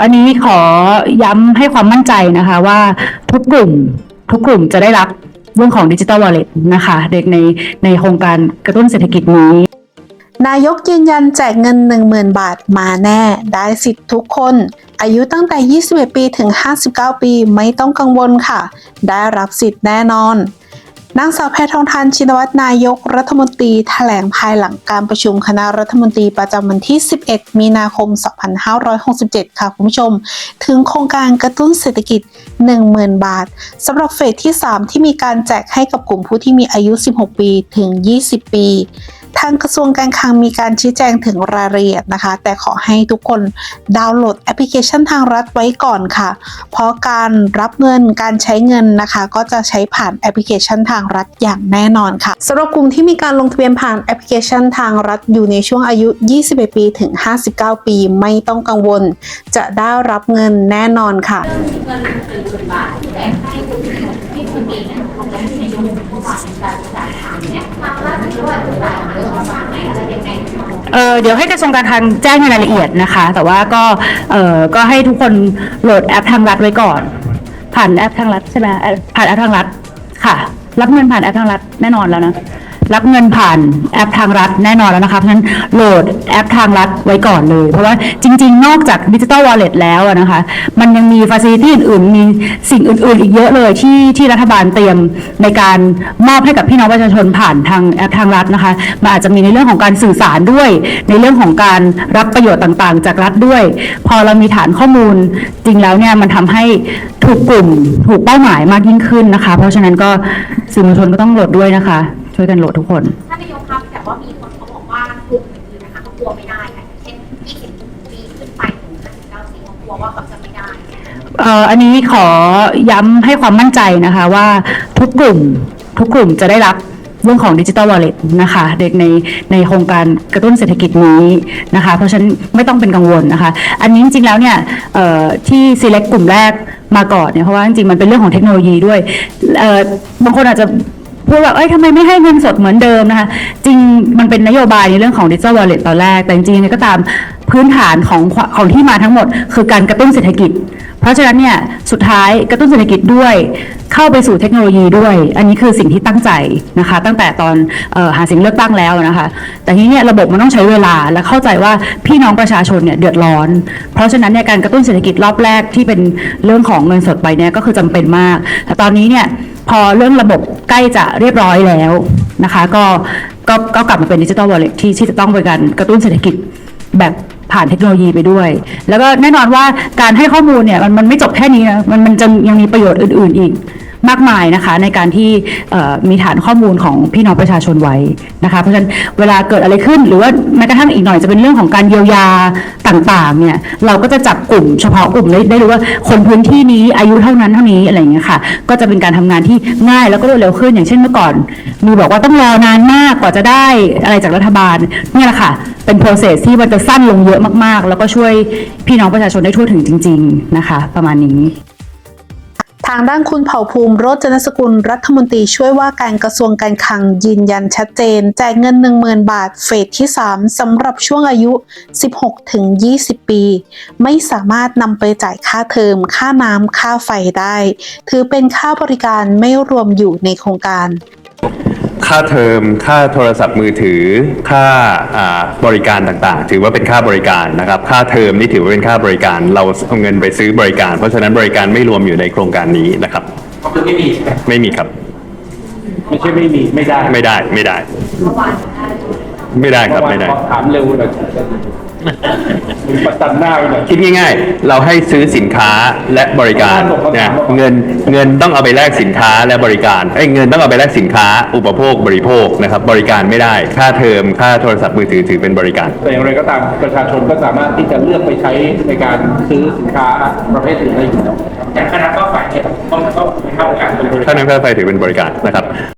อันนี้ขอย้ำให้ความมั่นใจนะคะว่าทุกกลุ่มทุกกลุ่มจะได้รับเรื่องของดิจิ t a ลวอลเล็ตนะคะ เด็กในในโครงการกระตุ้นเศรษฐกิจนี้ นายกยืนยันแจกเงิน 10,000 บาทมาแน่ ได้สิทธิ์ทุกคน อายุตั้งแต่ 21 ปีถึง 59 ปีไม่ต้องกังวลค่ะ ได้รับสิทธิ์แน่นอน นางสาวแพทองทานชินวัตรนายกรัฐมนตรีแถลงภายหลังการประชุมคณะรัฐมนตรีประจำวันที่ 11 มีนาคม 2567 ค่ะคุณผู้ชม ถึงโครงการกระตุ้นเศรษฐกิจ 10,000 บาทสำหรับเฟสที่ 3 ที่มีการแจกให้กับกลุ่มผู้ที่มีอายุ 16 ปีถึง 20 ปี ทางกระทรวงการคลังมีการชี้แจงถึงรายละเอียดนะคะ แต่ขอให้ทุกคนดาวน์โหลดแอปพลิเคชันทางรัฐไว้ก่อนค่ะ เพราะการรับเงินการใช้เงินนะคะ ก็จะใช้ผ่านแอปพลิเคชันทางรัฐอย่างแน่นอนค่ะสำหรับกลุ่มที่มีการลงทะเบียนผ่านแอปพลิเคชันทางรัฐอยู่ในช่วงอายุ 21 ปีถึง 59 ปีไม่ต้องกังวล จะได้รับเงินแน่นอนค่ะเงินหนึ่งหมื่นบาทแจกให้คนที่คนเองเนี่ยของเราในยุคของการจัดหาเนี่ยทางรัฐไม่ว่าจะจ่ายหรือว่า เอ่อเดี๋ยวให้กระทรวงการคลังแจ้งในรายละเอียดนะคะ แต่ว่าก็เอ่อก็ให้ทุกคนโหลดแอปทางรัฐไว้ก่อน ผ่านแอปทางรัฐใช่ไหมเอ่อผ่านแอปทางรัฐค่ะ รับเงินผ่านแอปทางรัฐแน่นอนแล้วนะ รับเงินผ่านแอปทางรัฐแน่นอนแล้วนะคะเพราะฉะนั้นโหลดแอปทางรัฐไว้ก่อนเลย เพราะว่าจริง ๆ นอกจากดิจิ t a ลวอลเล็ตแล้วนะคะ มันยังมีฟ a ซิลิตี้อื่นๆ มีสิ่งอื่น ๆ อีกเยอะเลยที่ที่รัฐบาลเตรียมในการมอบให้กับพี่น้องประชาชนผ่านทางแอปทางรัฐนะคะมันอาจจะมีในเรื่องของการสื่อสารด้วย ในเรื่องของการรับประโยชน์ต่างๆ จากรัฐด้วย พอเรามีฐานข้อมูลจริงแล้วเนี่ยมันทำให้ถูกกลุ่มถูกเป้าหมายมากยิ่งขึ้นนะคะ เพราะฉะนั้นก็สื่อมวลชนก็ต้องโหลดด้วยนะคะ ช่วยกันโหลดทุกคน ท่านนายกครับแต่ว่ามีคนเขาบอกว่ากลุ่มอื่นๆนะคะเขากลัวไม่ได้ค่ะเช่น20ปีขึ้นไปถึง59ปีเขากลัวว่าเขาจะไม่ได้ เอ่ออันนี้ขอย้ำให้ความมั่นใจนะคะว่าทุกกลุ่มทุกกลุ่มจะได้รับเรื่องของดิจิ t a ลวอลเล็ตนะคะเด็กในในโครงการกระตุ้นเศรษฐกิจนี้นะคะ เพราะฉะนั้นไม่ต้องเป็นกังวลนะคะ อันนี้จริงๆแล้วเนี่ยเอ่อที่ select กลุ่มแรกมาก่อนเนี่ยเพราะว่าจริงๆมันเป็นเรื่องของเทคโนโลยีด้วยเอ่อบางคนอาจจะ พูดว่าเอ้ยทำไมไม่ให้เงินสดเหมือนเดิมนะคะ จริงมันเป็นนโยบายในเรื่องของดิจิทัลวอลเล็ตตอนแรก แต่จริงๆยังไงก็ตามพื้นฐานของของที่มาทั้งหมด คือการกระตุ้นเศรษฐกิจ เพราะฉะนั้นเนี่ยสุดท้ายกระตุ้นเศรษฐกิจด้วยเข้าไปสู่เทคโนโลยีด้วย อันนี้คือสิ่งที่ตั้งใจนะคะ ตั้งแต่ตอนออหาเสียงเลือกตั้งแล้วนะคะ แต่ทีนี้เนี่ยระบบมันต้องใช้เวลาและเข้าใจว่าพี่น้องประชาชนเนี่ยเดือดร้อน เพราะฉะนั้นเนี่ยการกระตุ้นเศรษฐกิจรอบแรกที่เป็นเรื่องของเงินสดไปเนี่ยก็คือจำเป็นมาก แต่ตอนนี้เนี่ยพอเรื่องระบบใกล้จะเรียบร้อยแล้วนะคะ ก็ก็ก็กลับมาเป็นดิจิ t a ลวอลเล็ตที่ที่จะต้องเป็นการกระตุ้นเศรษฐกิจแบบ ผ่านเทคโนโลยีไปด้วย แล้วก็แน่นอนว่าการให้ข้อมูลเนี่ยมันมันไม่จบแค่นี้นะมันมันจะยังมีประโยชน์อื่น ๆ อีก มากมายนะคะ ในการที่มีฐานข้อมูลของพี่น้องประชาชนไว้นะคะ เพราะฉะนั้นเวลาเกิดอะไรขึ้น หรือว่าแม้กระทั่งอีกหน่อยจะเป็นเรื่องของการเยียวยาต่างๆเนี่ยเราก็จะจับกลุ่มเฉพาะกลุ่มได้ได้รู้ว่าคนพื้นที่นี้อายุเท่านั้นเท่านี้อะไรอย่างเงี้ยค่ะ ก็จะเป็นการทำงานที่ง่ายแล้วก็รวดเร็วขึ้นอย่างเช่นเมื่อก่อน มีบอกว่าต้องรอนานมากกว่าจะได้อะไรจากรัฐบาลเนี่ยแหละค่ะเป็น process ที่มันจะสั้นลงเยอะมากๆ แล้วก็ช่วยพี่น้องประชาชนได้ทั่วถึงจริง ๆ นะคะ ประมาณนี้ ทางด้านคุณเผ่าภูมิโรจนสกุลรัฐมนตรีช่วยว่าการกระทรวงการคลังยืนยันชัดเจน แจกเงิน 10,000 บาทเฟสที่ 3สำหรับช่วงอายุ 16 ถึง 20 ปี ไม่สามารถนำไปจ่ายค่าเทอม ค่าน้ำค่าไฟได้ ถือเป็นค่าบริการไม่รวมอยู่ในโครงการ ค่าเทอม ค่าโทรศัพท์มือถือค่าอ่าบริการต่างๆ ถือว่าเป็นค่าบริการนะครับ ค่าเทอมนี่ถือว่าเป็นค่าบริการ เราเอาเงินไปซื้อบริการ เพราะฉะนั้นบริการไม่รวมอยู่ในโครงการนี้นะครับ ก็คือไม่มีไม่มีครับ ไม่ใช่ไม่มี ไม่ได้ ไม่ได้ ไม่ได้ ไม่ได้ครับไม่ได้ขอถามเร็วหน่อยมึงประจันหน้าไปหน่อย คิดง่ายๆ เราให้ซื้อสินค้าและบริการนะเงินเงินต้องเอาไปแลกสินค้าและบริการเอ้ยเงินต้องเอาไปแลกสินค้า อุปโภคบริโภคนะครับ บริการไม่ได้ ค่าเทอมค่าโทรศัพท์มือถือถือเป็นบริการ แต่อย่างไรก็ตามประชาชนก็สามารถที่จะเลือกไปใช้ในการซื้อสินค้าประเภทอื่นได้อยู่แล้วอย่างคณะก็ฝ่ายเนี่ยต้องต้องเข้าการเป็นบริค่าน้ำค่าไฟถือเป็นบริการนะครับ